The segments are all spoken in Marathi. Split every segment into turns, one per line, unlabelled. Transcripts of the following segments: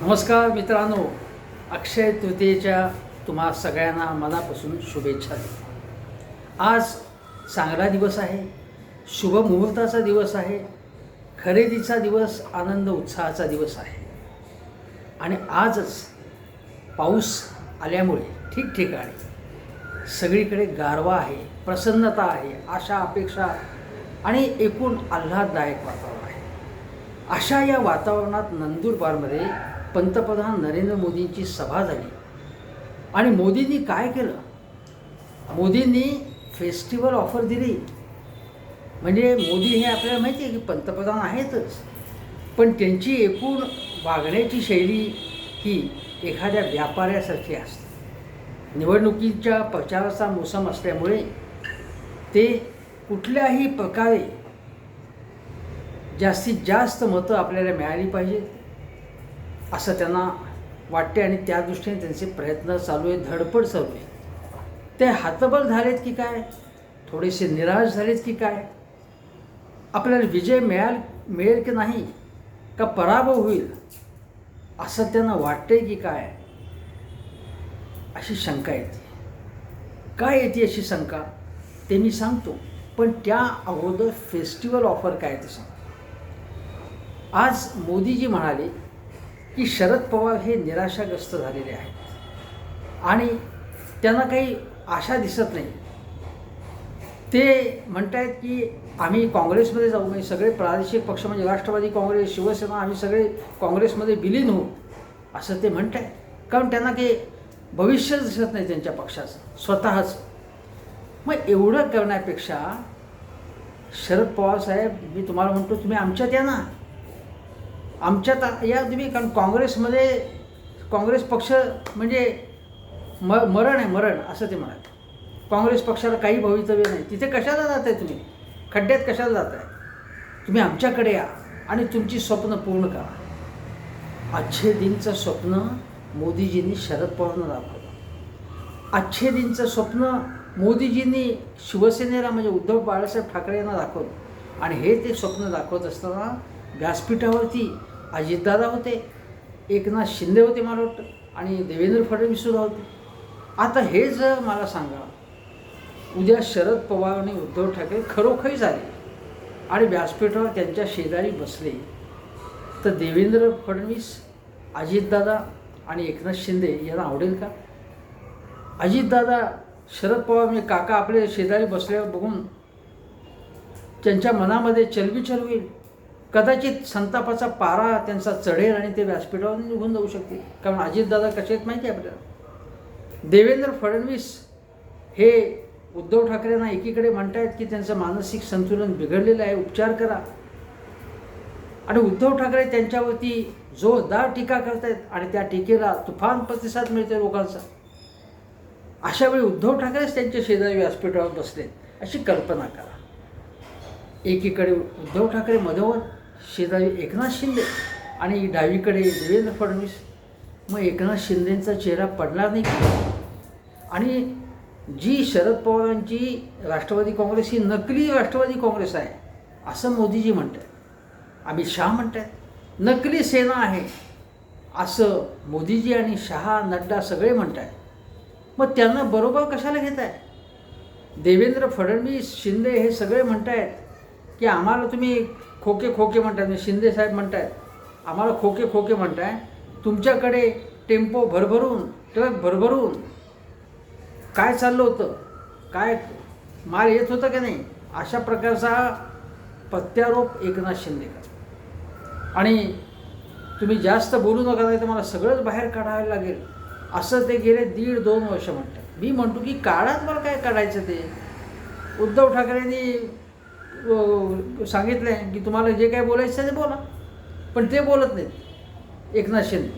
नमस्कार मित्रांनो. अक्षय तृतीयेच्या तुम्हा सगळ्यांना मनापासून शुभेच्छा देतो. आज चांगला दिवस आहे. शुभ मुहूर्ताचा दिवस आहे. खरेदीचा दिवस आनंद उत्साहाचा दिवस आहे. आणि आजच पाऊस आल्यामुळे ठिकठिकाणी सगळीकडे गारवा आहे प्रसन्नता आहे आशा अपेक्षा आणि एकूण आल्हाददायक वातावरण आहे. अशा या वातावरणात नंदुरबारमध्ये पंतप्रधान नरेंद्र मोदींची सभा झाली. आणि मोदींनी काय केलं? मोदींनी फेस्टिवल ऑफर दिली. म्हणजे मोदी हे आपल्याला माहिती आहे की पंतप्रधान आहेतच. पण त्यांची एकूण वागण्याची शैली ही एखाद्या व्यापाऱ्यासारखी असते. निवडणुकीच्या प्रचाराचा मोसम असल्यामुळे ते कुठल्याही प्रकारे जास्तीत जास्त मतं आपल्याला मिळाली पाहिजेत. असं त्यांना वाटते आणि त्या दृष्टीने त्यांचे प्रयत्न चालू आहे धडपड चालू आहे. ते हातबल झालेत की काय? थोडेसे निराश झालेत की काय? आपल्याला विजय मिळाल मिळेल की नाही? का पराभव होईल? असं त्यांना वाटते की काय? अशी शंका येते. काय येते अशी शंका? ते मी सांगतो. पण त्या अगोदर फेस्टिवल ऑफर काय ते सांगतो. आज मोदीजी म्हणाले की शरद पवार हे निराशाग्रस्त झालेले आहेत. आणि त्यांना काही आशा दिसत नाही. ते म्हणत आहेत की आम्ही काँग्रेसमध्ये जाऊ म्हणजे सगळे प्रादेशिक पक्ष म्हणजे राष्ट्रवादी काँग्रेस शिवसेना आम्ही सगळे काँग्रेसमध्ये विलीन होऊ असं ते म्हणत आहेत कारण त्यांना काही भविष्य दिसत नाही त्यांच्या पक्षाचं स्वतःच. मग एवढं करण्यापेक्षा शरद पवार साहेब मी तुम्हाला म्हणतो तुम्ही आमच्यात या ना. आमच्यात या तुम्ही कारण काँग्रेसमध्ये काँग्रेस पक्ष म्हणजे म मरण आहे मरण असं ते म्हणाले. काँग्रेस पक्षाला काही भवितव्य नाही. तिथे कशाला जात आहे तुम्ही? खड्ड्यात कशाला जात आहे? तुम्ही आमच्याकडे या आणि तुमची स्वप्न पूर्ण करा. अच्छे दिनचं स्वप्न मोदीजींनी शरद पवारांना दाखवलं. अच्छे दिनचं स्वप्न मोदीजींनी शिवसेनेला म्हणजे उद्धव बाळासाहेब ठाकरे यांना दाखवलं. आणि हे ते स्वप्न दाखवत असताना व्यासपीठावरती अजितदादा होते एकनाथ शिंदे होते मला वाटतं आणि देवेंद्र फडणवीससुद्धा होते. आता हे जर मला सांगा उद्या शरद पवार आणि उद्धव ठाकरे खरोखरी झाले आणि व्यासपीठावर त्यांच्या शेजारी बसले तर देवेंद्र फडणवीस अजितदादा आणि एकनाथ शिंदे यांना आवडेल का? अजितदादा शरद पवार म्हणजे काका आपले शेजारी बसल्यावर बघून त्यांच्या मनामध्ये चलबिचल होईल. कदाचित संतापाचा पारा त्यांचा चढेल आणि ते व्यासपीठावर निघून जाऊ शकतील. कारण अजितदादा कसे आहेत माहिती आहे आपल्याला? देवेंद्र फडणवीस हे उद्धव ठाकरेंना एकीकडे म्हणतायत की त्यांचं मानसिक संतुलन बिघडलेलं आहे उपचार करा. आणि उद्धव ठाकरे त्यांच्यावरती जोरदार टीका करतायत आणि त्या टीकेला तुफान प्रतिसाद मिळते लोकांचा. अशा वेळी उद्धव ठाकरेच त्यांच्या शेजारी व्यासपीठावर बसलेत. अशी कल्पना करा. एकीकडे उद्धव ठाकरे मधोमध शेजारी एकनाथ शिंदे आणि डावीकडे देवेंद्र फडणवीस. मग एकनाथ शिंदेंचा चेहरा पडणार नाही आणि जी शरद पवारांची राष्ट्रवादी काँग्रेस ही नकली राष्ट्रवादी काँग्रेस आहे असं मोदीजी म्हणत आहेत अमित शहा म्हणतात नकली सेना आहे असं मोदीजी आणि शहा नड्डा सगळे म्हणत आहेत मग त्यांना बरोबर कशाला घेत आहे देवेंद्र फडणवीस शिंदे हे सगळे म्हणत आहेत की आम्हाला तुम्ही खोके खोके म्हणताय म्हणजे शिंदे साहेब म्हणतायत आम्हाला खोके खोके म्हणताय. तुमच्याकडे टेम्पो भरभरून ट्रक भरभरून काय चाललं होतं? काय माल येत होतं की नाही? अशा प्रकारचा प्रत्यारोप एकनाथ शिंदे करतात आणि तुम्ही जास्त बोलू नका नाही तर मला सगळंच बाहेर काढायला लागेल. असं ते गेले दीड दोन वर्ष म्हणतात. मी म्हणतो की काळात मला काय काढायचं ते. उद्धव ठाकरेंनी सांगितलं आहे की तुम्हाला जे काय बोलायचं ते बोला. पण ते बोलत नाहीत. एकनाथ शिंदे.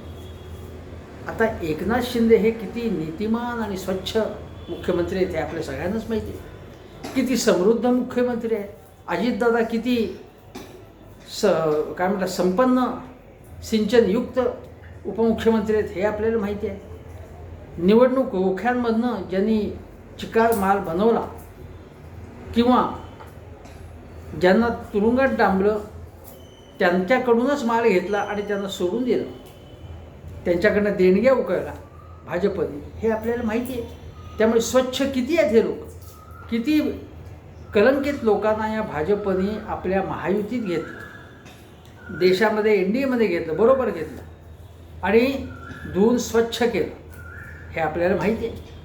आता एकनाथ शिंदे हे किती नीतिमान आणि स्वच्छ मुख्यमंत्री आहेत हे आपल्या सगळ्यांनाच माहिती आहे. किती समृद्ध मुख्यमंत्री आहे अजितदादा किती स काय म्हटलं संपन्न सिंचनयुक्त उपमुख्यमंत्री आहेत हे आपल्याला माहिती आहे. निवडणूक रोख्यांमधनं ज्यांनी चिकार माल बनवला किंवा ज्यांना तुरुंगात डांबलं त्यांच्याकडूनच माल घेतला आणि त्यांना सोडून दिलं. त्यांच्याकडनं देणग्या उकळला भाजपने. हे आपल्याला माहिती आहे. त्यामुळे स्वच्छ किती आहेत हे लोक? किती कलंकित लोकांना या भाजपने आपल्या महायुतीत घेतलं? देशामध्ये एन डी एमध्ये घेतलं बरोबर घेतलं. आणि धुवून स्वच्छ केलं. हे आपल्याला माहिती आहे.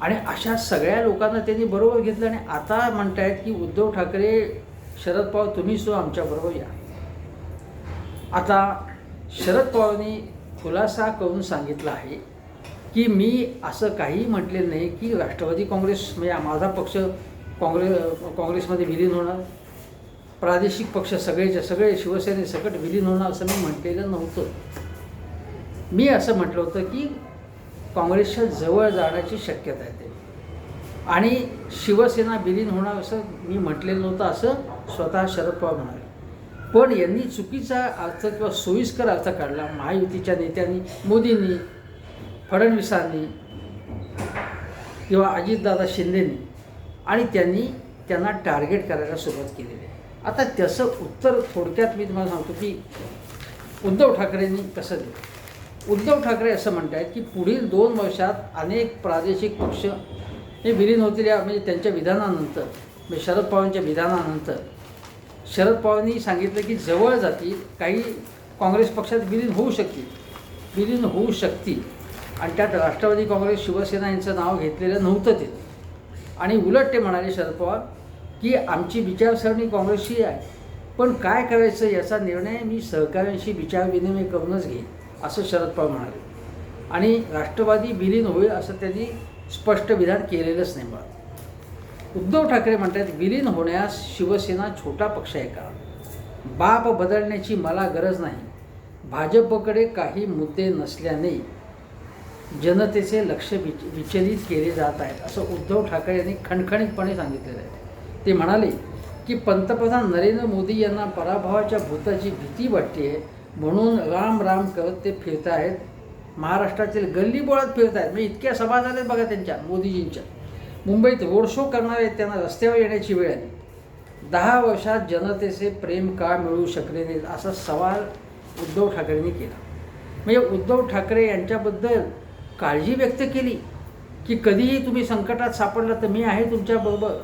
आणि अशा सगळ्या लोकांना त्यांनी बरोबर घेतलं आणि आता म्हणतायत की उद्धव ठाकरे शरद पवार तुम्ही सुद्धा आमच्याबरोबर या. आता शरद पवारांनी खुलासा करून सांगितलं आहे की मी असं काही म्हटले नाही की राष्ट्रवादी काँग्रेस म्हणजे माझा पक्ष काँग्रेस काँग्रेसमध्ये विलीन होणार. प्रादेशिक पक्ष सगळेच्या सगळे शिवसेने सकट विलीन होणार असं मी म्हटलेलं नव्हतं. मी असं म्हटलं होतं की काँग्रेसच्या जवळ जाण्याची शक्यता आहे ते. आणि शिवसेना विलीन होणार असं मी म्हटलेलं नव्हतं असं स्वतः शरद पवार म्हणाले. पण यांनी चुकीचा अर्थ किंवा सोयीस्कर अर्थ काढला. महायुतीच्या नेत्यांनी मोदींनी फडणवीसांनी किंवा अजितदादा शिंदेनी. आणि त्यांनी त्यांना टार्गेट करायला सुरुवात केलेली. आहे आता त्याचं उत्तर थोडक्यात मी तुम्हाला सांगतो की उद्धव ठाकरेंनी कसं दिलं? उद्धव ठाकरे असं म्हणत आहेत की पुढील दोन वर्षात अनेक प्रादेशिक पक्ष हे विलीन होतील या म्हणजे त्यांच्या विधानानंतर म्हणजे शरद पवारांच्या विधानानंतर. शरद पवारांनी सांगितलं की जवळ जातील काही काँग्रेस पक्षात विलीन होऊ शकतील विलीन होऊ शकतील. आणि त्यात राष्ट्रवादी काँग्रेस शिवसेना यांचं नाव घेतलेलं नव्हतं ते. आणि उलट ते म्हणाले शरद पवार की आमची विचारसरणी काँग्रेसची आहे पण काय करायचं याचा निर्णय मी सहकाऱ्यांशी विचारविनिमय करूनच घेईन. असं शरद पवार म्हणाले. आणि राष्ट्रवादी विलीन होईल असं त्यांनी स्पष्ट विधान केलेलंच नाही मला उद्धव ठाकरे म्हणतात विलीन होण्यास शिवसेना छोटा पक्ष आहे का? बाप बदलण्याची मला गरज नाही. भाजपकडे काही मुद्दे नसल्याने जनतेचे लक्ष विच विचलित केले जात आहेत असं उद्धव ठाकरे यांनी खणखणीतपणे सांगितलेलं आहे. ते म्हणाले की पंतप्रधान नरेंद्र मोदी यांना पराभवाच्या भूताची भीती वाटते म्हणून राम राम करत ते फिरत आहेत महाराष्ट्रातील गल्ली बोळात फिरत आहेत म्हणजे इतक्या सभा झाल्यात बघा त्यांच्या मोदीजींच्या. मुंबईत रोड शो करणारे त्यांना रस्त्यावर येण्याची वेळ आली दहा वर्षात जनतेचे प्रेम का मिळू शकले नाहीत असा सवाल उद्धव ठाकरेंनी केला. म्हणजे उद्धव ठाकरे यांच्याबद्दल काळजी व्यक्त केली की कधीही तुम्ही संकटात सापडला तर मी आहे तुमच्याबरोबर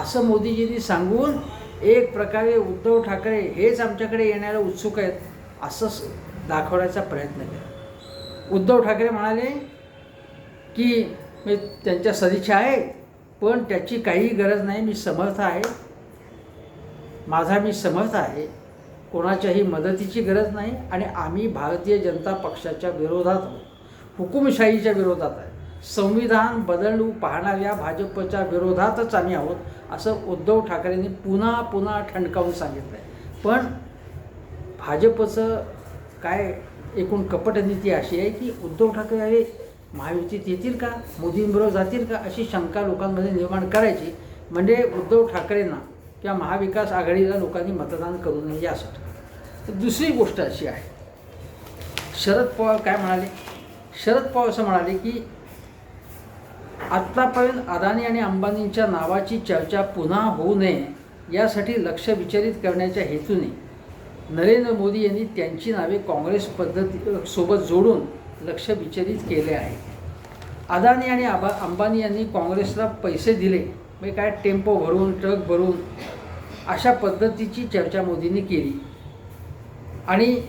असं मोदीजींनी सांगून एक प्रकारे उद्धव ठाकरे हेच आमच्याकडे येण्याला उत्सुक आहेत. असंच दाखवण्याचा प्रयत्न केला. उद्धव ठाकरे म्हणाले की मी त्यांच्या सदिच्छा आहे पण त्याची काही गरज नाही मी समर्थ आहे. माझा मी समर्थ आहे. कोणाच्याही मदतीची गरज नाही आणि आम्ही भारतीय जनता पक्षाच्या विरोधात आहोत. हुकुमशाहीच्या विरोधात आहे. संविधान बदलू पाहणाऱ्या भाजपच्या विरोधातच आम्ही आहोत असं उद्धव ठाकरेंनी पुन्हा पुन्हा ठणकावून सांगितलं आहे पण भाजपचं काय एकूण कपटनीती अशी आहे की उद्धव ठाकरे हे महायुतीत येतील का? मोदींबरोबर जातील का? अशी शंका लोकांमध्ये निर्माण करायची. म्हणजे उद्धव ठाकरेंना किंवा महाविकास आघाडीला लोकांनी मतदान करू नये यासाठी तर दुसरी गोष्ट अशी आहे. शरद पवार काय म्हणाले? शरद पवार असं म्हणाले की आत्तापर्यंत अदानी आणि अंबानींच्या नावाची चर्चा पुन्हा होऊ नये यासाठी लक्ष विचलित करण्याच्या हेतूने नरेंद्र मोदी यांनी त्यांची नावे काँग्रेस पद्धती सोबत जोडून लक्ष विचलित केले आहे. अदानी आणि आबा अंबानी यांनी काँग्रेसला पैसे दिले. म्हणजे काय? टेम्पो भरून ट्रक भरून अशा पद्धतीची चर्चा मोदींनी केली. आणि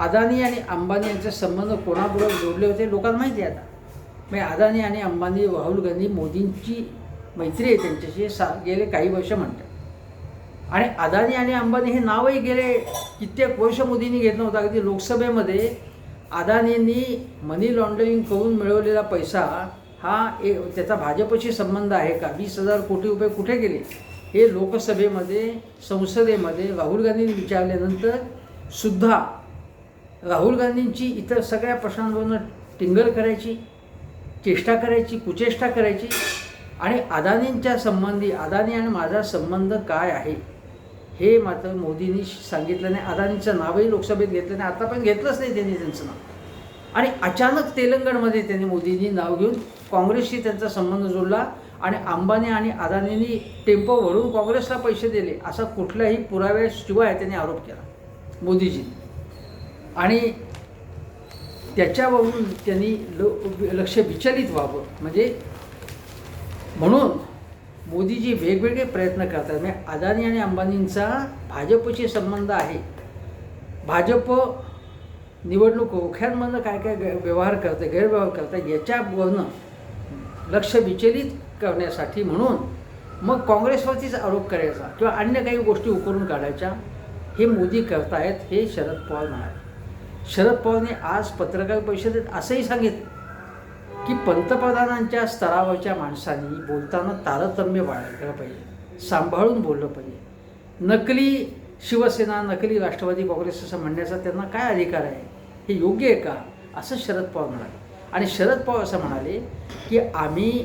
अदानी आणि अंबानी यांचे संबंध कोणाबरोबर जोडले होते लोकांना माहिती आहे आता. म्हणजे अदानी आणि अंबानी राहुल गांधी मोदींची मैत्री आहे त्यांच्याशी. सा गेले काही वर्ष म्हणतात. आणि अदानी आणि अंबानी हे नावही गेले कित्येक वर्ष मोदींनी घेतलं होतं. अगदी लोकसभेमध्ये अदानींनी मनी लॉन्ड्रिंग करून मिळवलेला पैसा हा ए त्याचा भाजपशी संबंध आहे का? वीस हजार कोटी रुपये कुठे गेले? हे लोकसभेमध्ये संसदेमध्ये राहुल गांधींनी विचारल्यानंतर सुद्धा राहुल गांधींची इतर सगळ्या प्रश्नांवरून टिंगल करायची चेष्टा करायची कुचेष्टा करायची. आणि अदानींच्या संबंधी अदानी आणि माझा संबंध काय आहे? हे मात्र मोदींनी सांगितलं नाही अदानीचं नावही लोकसभेत घेतलं नाही आता पण घेतलंच नाही त्यांनी त्यांचं नाव. आणि अचानक तेलंगणमध्ये त्यांनी मोदींनी नाव घेऊन काँग्रेसशी त्यांचा संबंध जोडला आणि अंबानी आणि अदानींनी टेम्पो भरून काँग्रेसला पैसे दिले असा कुठल्याही पुराव्याशिवाय त्यांनी आरोप केला मोदीजींनी. आणि त्याच्यावरून त्यांनी लक्ष विचलित व्हावं. म्हणजे म्हणून मोदीजी वेगवेगळे प्रयत्न करतात. म्हणजे अदानी आणि अंबानींचा भाजपशी संबंध आहे. भाजप निवडणूक रोख्यांमधनं काय काय गै- व्यवहार करते गैरव्यवहार करते याच्यावरनं लक्ष विचलित करण्यासाठी म्हणून मग काँग्रेसवरतीच आरोप करायचा किंवा अन्य काही गोष्टी उकरून काढायच्या हे मोदी करतायत हे शरद पवार म्हणाले. शरद पवारने आज पत्रकार परिषदेत असंही सांगितलं. की पंतप्रधानांच्या स्तरावरच्या माणसांनी बोलताना तारतम्य बाळगलं पाहिजे सांभाळून बोललं पाहिजे. नकली शिवसेना नकली राष्ट्रवादी काँग्रेस असं म्हणण्याचा त्यांना काय अधिकार आहे? हे योग्य आहे का? असं शरद पवार म्हणाले. आणि शरद पवार असं म्हणाले की आम्ही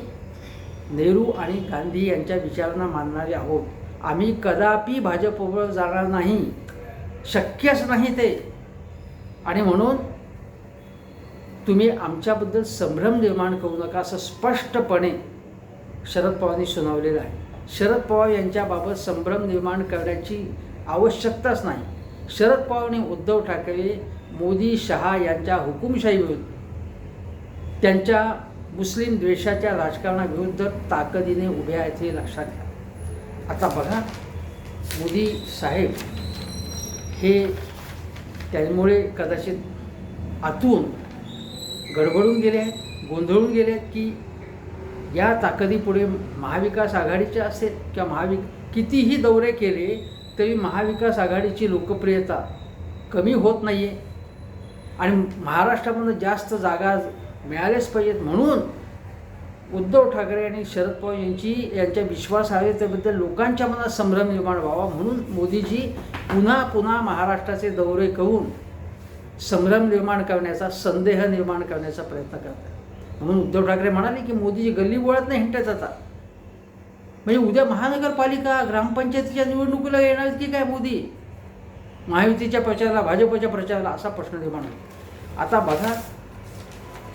नेहरू आणि गांधी यांच्या विचारांना मानणारे आहोत. आम्ही कदापि भाजपवर जाणार नाही. शक्यच नाही ते. आणि म्हणून तुम्ही आमच्याबद्दल संभ्रम निर्माण करू नका असं स्पष्टपणे शरद पवारांनी सुनावलेलं आहे. शरद पवार यांच्याबाबत संभ्रम निर्माण करण्याची आवश्यकताच नाही. शरद पवारांनी उद्धव ठाकरे मोदी शहा यांच्या हुकुमशाहीविरुद्ध त्यांच्या मुस्लिम द्वेषाच्या राजकारणाविरुद्ध ताकदीने उभे आहेत हे लक्षात घ्या. आता बघा मोदी साहेब हे त्यामुळे कदाचित आतून गडबडून गेले आहेत गोंधळून गेले आहेत की या ताकदीपुढे महाविकास आघाडीचे असेल किंवा महावि कितीही दौरे केले तरी महाविकास आघाडीची लोकप्रियता कमी होत नाही आहे आणि महाराष्ट्रामधून जास्त जागा मिळाल्याच पाहिजेत म्हणून उद्धव ठाकरे आणि शरद पवार यांची यांच्या विश्वासार्हतेबद्दल लोकांच्या मनात संभ्रम निर्माण व्हावा म्हणून मोदीजी पुन्हा पुन्हा महाराष्ट्राचे दौरे करून संभ्रम निर्माण करण्याचा संदेह निर्माण करण्याचा प्रयत्न करतात. म्हणून उद्धव ठाकरे म्हणाले की मोदीची गल्ली वळत नाही हिंटत आता. म्हणजे उद्या महानगरपालिका ग्रामपंचायतीच्या निवडणुकीला येणार की काय मोदी? महायुतीच्या प्रचाराला भाजपच्या प्रचाराला असा प्रश्न निर्माण होतो. आता बघा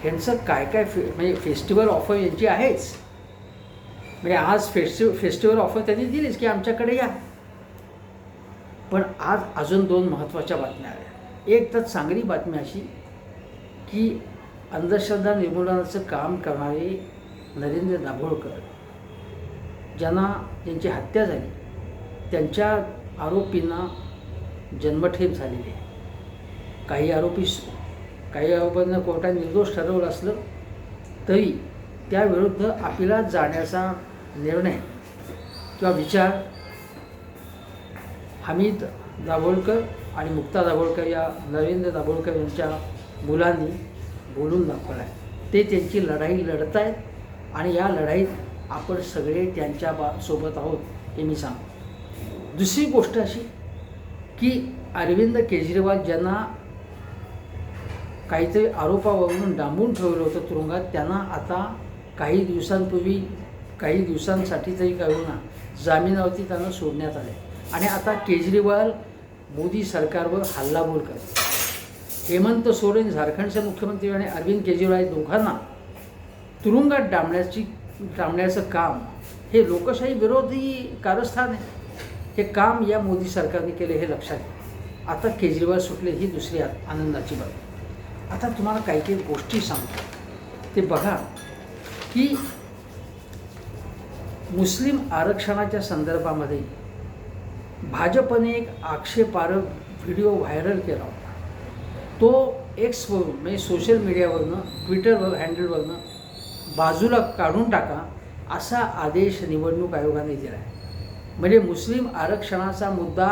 ह्यांचं काय काय फे म्हणजे फेस्टिवल ऑफर यांची आहेच. म्हणजे आज फेस्टिव फेस्टिवल ऑफर त्यांनी दिलीच की आमच्याकडे या. पण आज अजून दोन महत्त्वाच्या बातम्या आल्या एक तर चांगली बातमी अशी की अंधश्रद्धा निर्मूलनाचं काम करणारे नरेंद्र दाभोळकर ज्यांना ज्यांची हत्या झाली त्यांच्या आरोपींना जन्मठेप झालेली आहे. काही आरोपी काही आरोपांना कोर्टाने निर्दोष ठरवलं असलं तरी त्याविरुद्ध अपिलात जाण्याचा निर्णय किंवा विचार हमीद दाभोळकर आणि मुक्ता दाभोळकर या नरेंद्र दाभोळकर यांच्या मुलांनी बोलून दाखवला आहे ते त्यांची लढाई लढत आहेत आणि या लढाईत आपण सगळे त्यांच्या बा सोबत आहोत हे मी सांगतो. दुसरी गोष्ट अशी की अरविंद केजरीवाल ज्यांना काहीतरी आरोपावरून डांबून ठेवलं होतं तुरुंगात त्यांना आता काही दिवसांपूर्वी काही दिवसांसाठी तरी कळवना जामिनावरती त्यांना सोडण्यात आले आणि आता केजरीवाल मोदी सरकारवर हल्लाबोल करते हेमंत सोरेन झारखंडचे मुख्यमंत्री आणि अरविंद केजरीवाल या दोघांना तुरुंगात डांबण्याची डांबण्याचं काम हे लोकशाही विरोधी कारस्थान आहे. हे काम या मोदी सरकारने केले हे लक्षात घ्या. आता केजरीवाल सुटले ही दुसरी आनंदाची बाब आता तुम्हाला काही काही गोष्टी सांगतो. ते बघा की मुस्लिम आरक्षणाच्या संदर्भामध्ये भाजपने एक आक्षेपार्ह व्हिडिओ व्हायरल केला होता. तो एक्सवरून म्हणजे सोशल मीडियावरनं ट्विटरवर हँडलवरनं बाजूला काढून टाका असा आदेश निवडणूक आयोगाने दिला आहे म्हणजे मुस्लिम आरक्षणाचा मुद्दा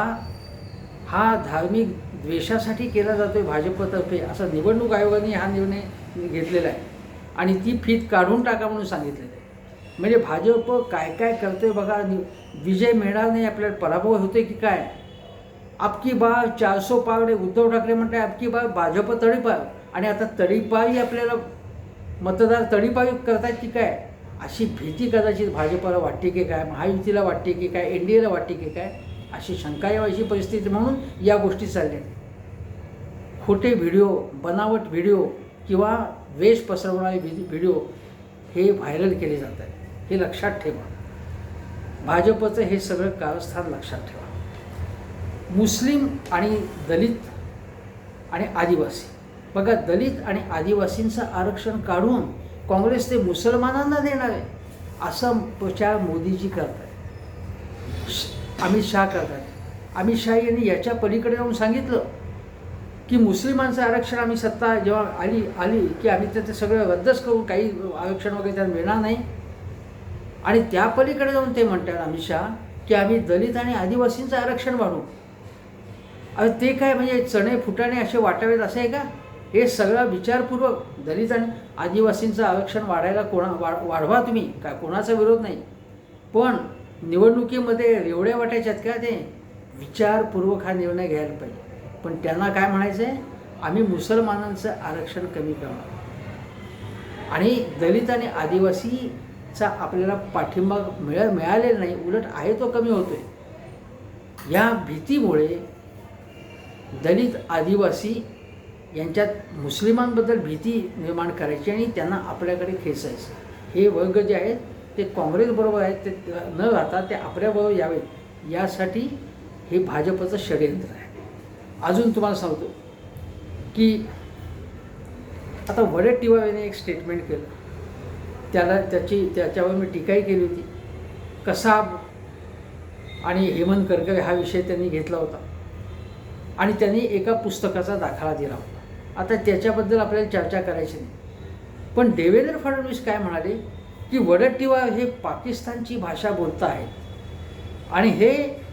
हा धार्मिक द्वेषासाठी केला जातो आहे भाजपतर्फे असा निवडणूक आयोगाने हा निर्णय घेतलेला आहे. आणि ती फीत काढून टाका म्हणून सांगितलेलं आहे. म्हणजे भाजप काय काय करते बघा विजय मिळणार नाही आपल्याला पराभव होते की काय? आपकी बार चारसो पारडे उद्धव ठाकरे म्हणते आपकी बार भाजप तडीपार. आणि आता तळीपाई आपल्याला मतदार तडीपारी करतात की काय? अशी भीती कदाचित भाजपला वाटते की काय महायुतीला वाटते की काय एन डी एला वाटते की काय? अशी शंका यावायची परिस्थिती म्हणून या गोष्टी चालल्या खोटे व्हिडिओ बनावट व्हिडिओ किंवा वेश पसरवणारे व्हिडिओ हे व्हायरल केले जात आहेत हे लक्षात ठेवा. भाजपचं हे सगळं कारस्थान लक्षात ठेवा. मुस्लिम आणि दलित आणि आदिवासी. बघा दलित आणि आदिवासींचं आरक्षण काढून काँग्रेस ते मुसलमानांना देणार आहे असा प्रचार मोदीजी करतात. आहे अमित शहा करतात. अमित शहा यांनी याच्या पलीकडे जाऊन सांगितलं की मुस्लिमांचं आरक्षण आम्ही सत्ता जेव्हा आली आली की आम्ही ते सगळं रद्दच करू काही आरक्षण वगैरे त्याला मिळणार नाही. आणि त्या पलीकडे जाऊन ते म्हणतात अमित शहा की आम्ही दलित आणि आदिवासींचं आरक्षण वाढवू अरे ते काय म्हणजे चणे फुटाणे असे वाटावेत असं आहे का? हे सगळं विचारपूर्वक दलित आणि आदिवासींचं आरक्षण वाढायला कोणा वाढ वाढवा तुम्ही. काय कोणाचा विरोध नाही. पण निवडणुकीमध्ये एवढ्या वाटायच्यात का ते? विचारपूर्वक हा निर्णय घ्यायला पाहिजे. पण त्यांना काय म्हणायचं आहे? आम्ही मुसलमानांचं आरक्षण कमी करणार. आणि दलित आणि आदिवासी चा आपल्याला पाठिंबा मिळ मिळालेला नाही उलट आहे तो कमी होतो आहे या भीतीमुळे दलित आदिवासी यांच्यात मुस्लिमांबद्दल भीती निर्माण करायची आणि त्यांना आपल्याकडे खेचायचं. हे वर्ग जे आहेत ते काँग्रेसबरोबर आहेत ते न राहता ते आपल्याबरोबर यावेत. यासाठी हे भाजपचं षडयंत्र आहे. अजून तुम्हाला सांगतो की आता वडेट्टीवार याने एक स्टेटमेंट केलं. त्याला त्याची त्याच्यावर मी टीकाही केली होती. कसाब आणि हेमंत करकरे हा विषय त्यांनी घेतला होता. आणि त्यांनी एका पुस्तकाचा दाखला दिला होता. आता त्याच्याबद्दल आपल्याला चर्चा करायची नाही. पण देवेंद्र फडणवीस काय म्हणाले? की वडट्टीवार हे पाकिस्तानची भाषा बोलत आहेत. आणि हे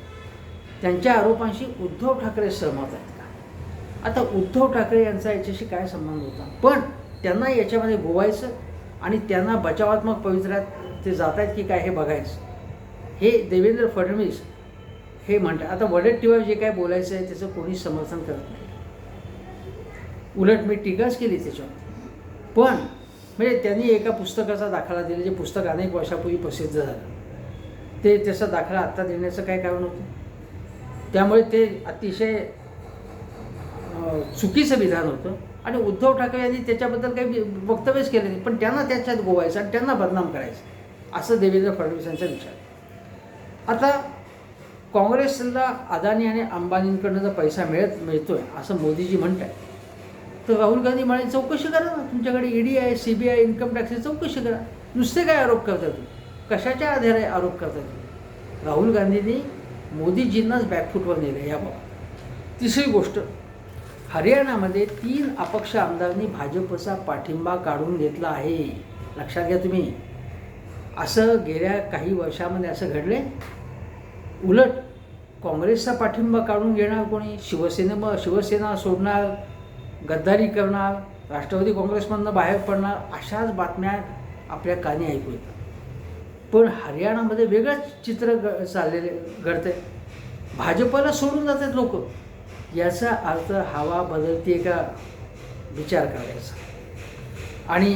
त्यांच्या आरोपांशी उद्धव ठाकरे सहमत आहेत का? आता उद्धव ठाकरे यांचा याच्याशी काय संबंध होता? पण त्यांना याच्यामध्ये गोवायचं आणि त्यांना बचावात्मक पवित्र्यात ते जात आहेत की काय हे बघायचं. हे देवेंद्र फडणवीस हे म्हणतात. आता वडेट्टीवार जे काय बोलायचं आहे त्याचं कोणी समर्थन करत नाही. उलट मी टीकाच केली त्याच्यावर. पण म्हणजे त्यांनी एका पुस्तकाचा दाखला दिला जे पुस्तक अनेक वर्षापूर्वी प्रसिद्ध झालं. ते त्याचा दाखला आत्ता देण्याचं काय कारण होतं? त्यामुळे ते अतिशय चुकीचं विधान होतं. आणि उद्धव ठाकरे यांनी त्याच्याबद्दल काही वक्तव्यच केलं नाही. पण त्यांना त्याच्यात गोवायचं आणि त्यांना बदनाम करायचं. असं देवेंद्र फडणवीसांचा विचार आता काँग्रेसला अदानी आणि अंबानींकडनं जर पैसा मिळत मिळतो आहे असं मोदीजी म्हणत आहे तर राहुल गांधी म्हणाले चौकशी करा ना तुमच्याकडे ईडी आहे सी बी आय इन्कम टॅक्सची चौकशी करा. नुसते काय आरोप करता तुम्ही? कशाच्या आधारे आरोप करता तुम्ही? राहुल गांधींनी मोदीजींनाच बॅकफूटवर नेलं याबाबत. तिसरी गोष्ट हरियाणामध्ये तीन अपक्ष आमदारांनी भाजपचा पाठिंबा काढून घेतला आहे. लक्षात घ्या तुम्ही. असं गेल्या काही वर्षामध्ये असं घडले उलट काँग्रेसचा पाठिंबा काढून घेणार कोणी? शिवसेने मग शिवसेना सोडणार गद्दारी करणार राष्ट्रवादी काँग्रेसमधनं बाहेर पडणार अशाच बातम्या आपल्या कानी ऐकू येतात. पण हरियाणामध्ये वेगळंच चित्र ग चाललेले घडतंय. भाजपला सोडून जातात लोक. याचा अर्थ हवा बदलते का? विचार करायचा. आणि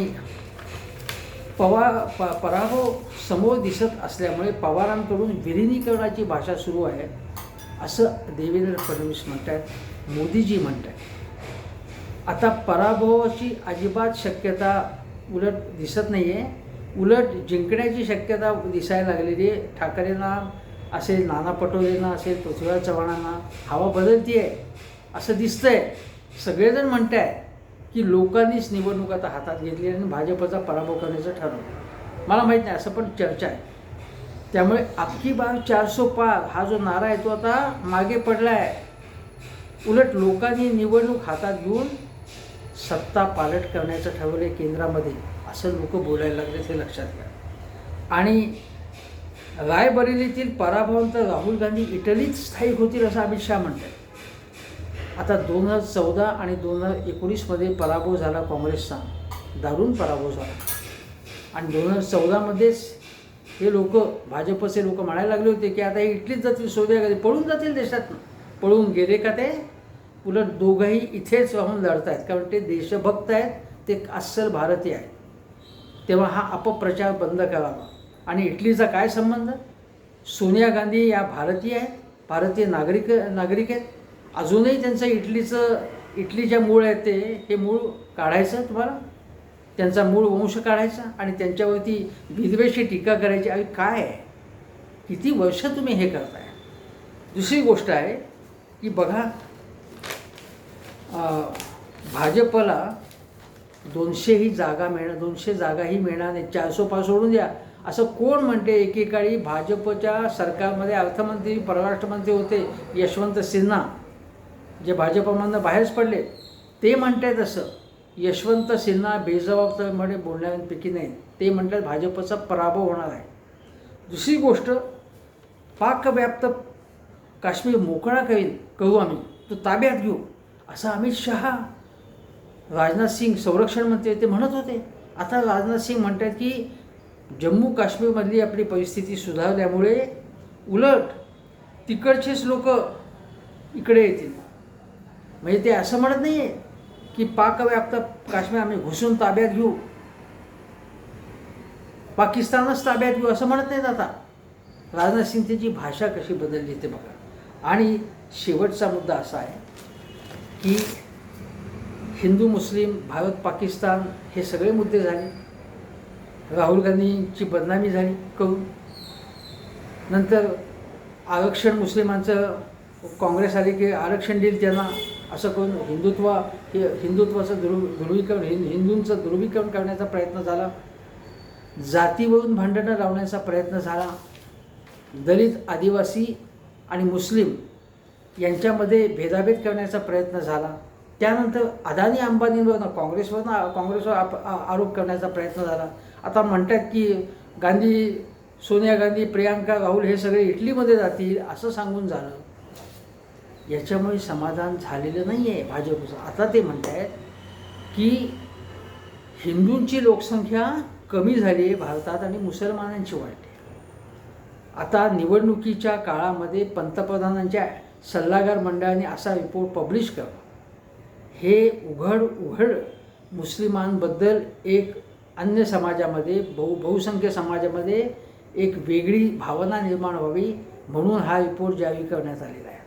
पवा प पराभव समोर दिसत असल्यामुळे पवारांकडून विलिनीकरणाची भाषा सुरू आहे असं देवेंद्र फडणवीस म्हणत आहेत मोदीजी म्हणत आहेत आता पराभवाची अजिबात शक्यता उलट दिसत नाही आहे उलट जिंकण्याची शक्यता दिसायला लागलेली आहे. ठाकरेंना असे नाना पटोलेंना असे पृथ्वीराज चव्हाणांना हवा बदलती आहे असं दिसतंय. सगळेजण म्हणत आहे की लोकांनीच निवडणूक आता हातात घेतली आणि भाजपचा पराभव करण्याचं ठरवलं. मला माहीत नाही असं पण चर्चा आहे. त्यामुळे अख्खी बार चारसो पार हा जो नारा आहे तो आता मागे पडला आहे उलट लोकांनी निवडणूक हातात घेऊन सत्ता पालट करण्याचं ठरवलं आहे केंद्रामध्ये असं लोक बोलायला लागले हे लक्षात घ्या. आणि रायबरेलीतील पराभवानंतर राहुल गांधी इटलीत स्थायिक होतील असं अमित शहा म्हणतात. आता दोन हजार चौदा आणि दोन हजार एकोणीसमध्ये पराभव झाला काँग्रेसचा. दारुण पराभव झाला. आणि दोन हजार चौदामध्येच हे लोक भाजपचे लोक म्हणायला लागले होते की आता हे इटलीत जातील सोनिया गांधी पळून जातील देशात. पळून गेले का ते? उलट दोघंही इथेच राहून लढत आहेत कारण ते देशभक्त आहेत ते अस्सल भारतीय आहेत. तेव्हा हा अपप्रचार बंद करावा. आणि इटलीचा काय संबंध? सोनिया गांधी या भारतीय आहेत भारतीय नागरिक नागरिक आहेत. अजूनही त्यांचं इटलीचं इटलीच्या मूळ आहेत ते हे मूळ काढायचं तुम्हाला? त्यांचा मूळ वंश काढायचा आणि त्यांच्यावरती विधवेशी टीका करायची. आणि काय आहे? किती वर्ष तुम्ही हे करताय? दुसरी गोष्ट आहे की बघा भाजपला दोनशेही जागा मिळणार दोनशे जागाही मिळणार नाही. चारशे पाच सोडून द्या. असं कोण म्हणते एकेकाळी भाजपच्या सरकारमध्ये अर्थमंत्री परराष्ट्रमंत्री होते यशवंत सिन्हा जे भाजपमधनं बाहेरच पडले ते म्हणतात असं. यशवंत सिन्हा बेजबाबदारीमध्ये बोलणाऱ्यांपैकी नाही. ते म्हणतात भाजपचा पराभव होणार आहे. दुसरी गोष्ट पाकव्याप्त काश्मीर मोकळा करीन करू आम्ही. तो ताब्यात घेऊ असं अमित शहा राजनाथ सिंग संरक्षण मंत्री ते म्हणत होते. आता राजनाथ सिंग म्हणतात की जम्मू काश्मीरमधली आपली परिस्थिती सुधारल्यामुळे उलट तिकडचेच लोक इकडे येतील. म्हणजे ते असं म्हणत नाही आहे की पाकव्याप्त काश्मीर आम्ही घुसून ताब्यात घेऊ. पाकिस्तानच ताब्यात घेऊ असं म्हणत नाहीत आता. राजनाथ सिंग भाषा कशी बदलली ते बघा. आणि शेवटचा मुद्दा असा आहे की हिंदू मुस्लिम भारत पाकिस्तान हे सगळे मुद्दे झाले. राहुल गांधींची बदनामी झाली करून. नंतर आरक्षण मुस्लिमांचं काँग्रेस आले की आरक्षण देईल त्यांना असं करून हिंदुत्व हे हिंदुत्वाचं ध्रुव ध्रुवीकरण हिं हिंदूंचं ध्रुवीकरण करण्याचा प्रयत्न झाला. जातीवरून भांडणं लावण्याचा प्रयत्न झाला. दलित आदिवासी आणि मुस्लिम यांच्यामध्ये भेदाभेद करण्याचा प्रयत्न झाला. त्यानंतर अदानी अंबानींवर काँग्रेसवर काँग्रेसवर आप आरोप करण्याचा प्रयत्न झाला. आता म्हणतात की गांधी सोनिया गांधी प्रियांका राहुल हे सगळे इटलीमध्ये जातील असं सांगून झालं. याच्यामुळे समाधान झालेलं नाही आहे भाजपचं. आता ते म्हणत आहेत की हिंदूंची लोकसंख्या कमी झाली आहे भारतात आणि मुसलमानांची वाढली आता निवडणुकीच्या काळामध्ये पंतप्रधानांच्या सल्लागार मंडळाने असा रिपोर्ट पब्लिश करा. हे उघड उघड मुस्लिमांबद्दल एक अन्य समाजामध्ये बहु बहुसंख्य समाजामध्ये एक वेगळी भावना निर्माण व्हावी म्हणून हा रिपोर्ट जारी करण्यात आलेला आहे.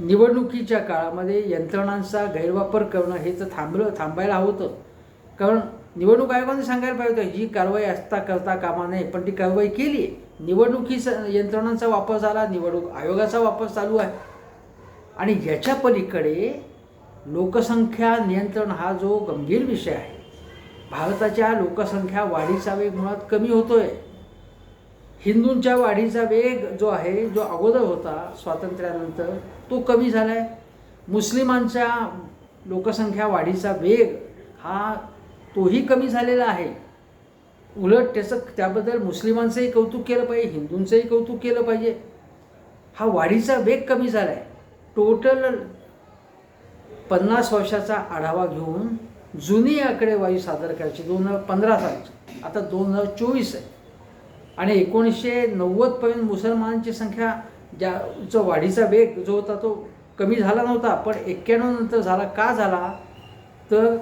निवडणुकीच्या काळामध्ये यंत्रणांचा गैरवापर करणं हे तर थांबलं थांबायला हवं होतं. कारण निवडणूक आयोगाने सांगायला पाहिजे होतं जी कारवाई असता करता कामा नये पण ती कारवाई केली आहे. निवडणुकीचा यंत्रणांचा वापर झाला निवडणूक आयोगाचा वापर चालू आहे. आणि याच्या पलीकडे लोकसंख्या नियंत्रण हा जो गंभीर विषय आहे भारताच्या लोकसंख्या वाढीचा वेग मुळात कमी होतोय. हिंदूंच्या वाढीचा वेग जो आहे जो अगोदर होता स्वातंत्र्यानंतर तो कमी झाला आहे मुस्लिमांच्या लोकसंख्या वाढीचा वेग हा तोही कमी झालेला आहे. उलट त्याचं त्याबद्दल मुस्लिमांचंही कौतुक केलं पाहिजे हिंदूंचंही कौतुक केलं पाहिजे. हा वाढीचा वेग कमी झाला आहे टोटल पन्नास वर्षाचा आढावा घेऊन जुनी आकडेवारी सादर करायची दोन हजार पंधरा सालची आता दोन हजार चोवीस आहे. आणि एकोणीसशे नव्वदपर्यंत मुसलमानांची संख्या ज्या जो वाढीचा वेग जो होता तो कमी झाला नव्हता पण एक्क्याण्णव नंतर झाला. का झाला? तर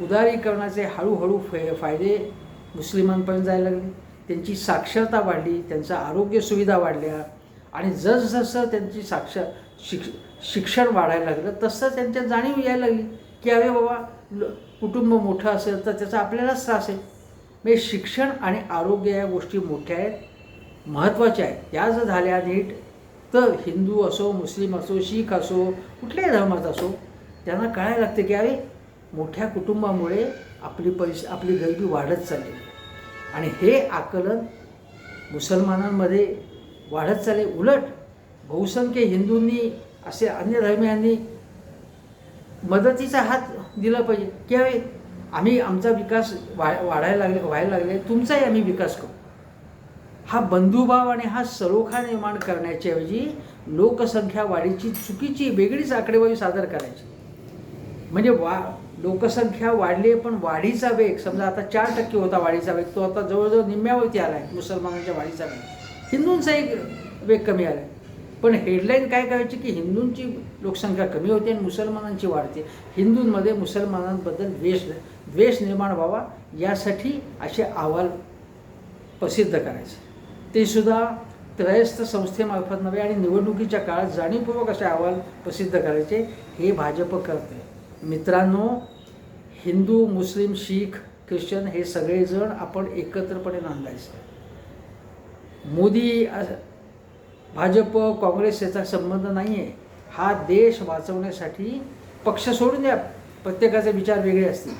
उदारीकरणाचे हळूहळू फे फायदे मुस्लिमांपर्यंत जायला लागले. त्यांची साक्षरता वाढली त्यांच्या आरोग्य सुविधा वाढल्या. आणि जसजसं त्यांची साक्ष शिक्ष शिक्षण वाढायला लागलं तसं त्यांच्यात जाणीव यायला लागली. की अरे बाबा ल- कुटुंब मोठं असेल तर त्याचा आपल्यालाच त्रास आहे. म्हणजे शिक्षण आणि आरोग्य या गोष्टी मोठ्या आहेत महत्त्वाच्या आहेत. या जर झाल्या नीट तर हिंदू असो मुस्लिम असो शीख असो कुठल्याही धर्मात असो त्यांना कळायला लागतं की अरे मोठ्या कुटुंबामुळे आपली पैसे आपली गरिबी वाढत चालली. आणि हे आकलन मुसलमानांमध्ये वाढत चालले. उलट बहुसंख्य हिंदूंनी असे अन्य धर्मियांनी मदतीचा हात दिला पाहिजे. की अरे आम्ही आमचा विकास वा वाढायला लागले व्हायला लागले तुमचाही आम्ही विकास करू. हा बंधुभाव आणि हा सलोखा निर्माण करण्याच्याऐवजी लोकसंख्या वाढीची चुकीची वेगळीच आकडेवारी सादर करायची. म्हणजे वा लोकसंख्या वाढली आहे, पण वाढीचा वेग समजा आता चार टक्के होता वाढीचा वेग तो आता जवळजवळ निम्म्यावरती आला आहे मुसलमानांच्या वाढीचा वेग. हिंदूंचा एक वेग कमी आला आहे पण हेडलाईन काय करायची की हिंदूंची लोकसंख्या कमी होते आणि मुसलमानांची वाढते. हिंदूंमध्ये मुसलमानांबद्दल द्वेष द्वेष निर्माण व्हावा यासाठी असे अहवाल प्रसिद्ध करायचे. ते सुद्धा त्रयस्थ संस्थेमार्फत नव्हे आणि निवडणुकीच्या काळात जाणीवपूर्वक असे अहवाल प्रसिद्ध करायचे हे भाजप करते मित्रांनो हिंदू मुस्लिम शीख ख्रिश्चन हे सगळेजण आपण एकत्रपणे नांदायचं. मोदी असं भाजप काँग्रेस याचा संबंध नाही आहे हा देश वाचवण्यासाठी पक्ष सोडून द्या. प्रत्येकाचे विचार वेगळे असतील.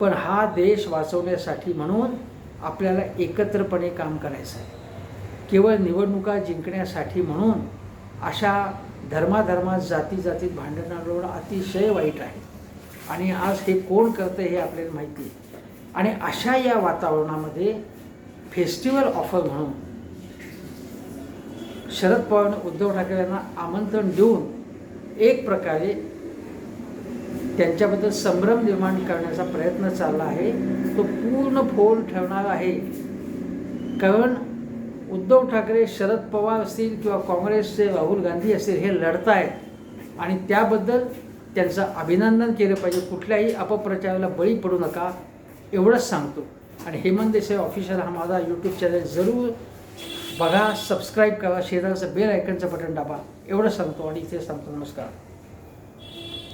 पण हा देश वाचवण्यासाठी म्हणून आपल्याला एकत्रपणे काम करायचं आहे केवळ निवडणुका जिंकण्यासाठी म्हणून अशा धर्माधर्मात जाती जातीत भांडणं लढवणं अतिशय वाईट आहे. आणि आज हे कोण करतं हे आपल्याला माहिती आहे. आणि अशा या वातावरणामध्ये फेस्टिवल ऑफर म्हणून शरद पवार उद्धव ठाकरे यांना आमंत्रण देऊन एक प्रकारे त्यांच्याबद्दल संभ्रम निर्माण करण्याचा प्रयत्न चालला आहे. तो पूर्ण फोल ठेवणार आहे. कारण उद्धव ठाकरे शरद पवार असतील किंवा काँग्रेसचे राहुल गांधी असतील हे लढत आहेत आणि त्याबद्दल त्यांचं अभिनंदन केलं पाहिजे. कुठल्याही अपप्रचाराला बळी पडू नका एवढंच सांगतो. आणि हेमंत देसाई ऑफिशियल हा माझा यूट्यूब चॅनल जरूर बघा सबस्क्राईब करा शेजारचं बेल आयकनचं बटन दाबा. एवढं सांगतो आणि इथे सांगतो. नमस्कार.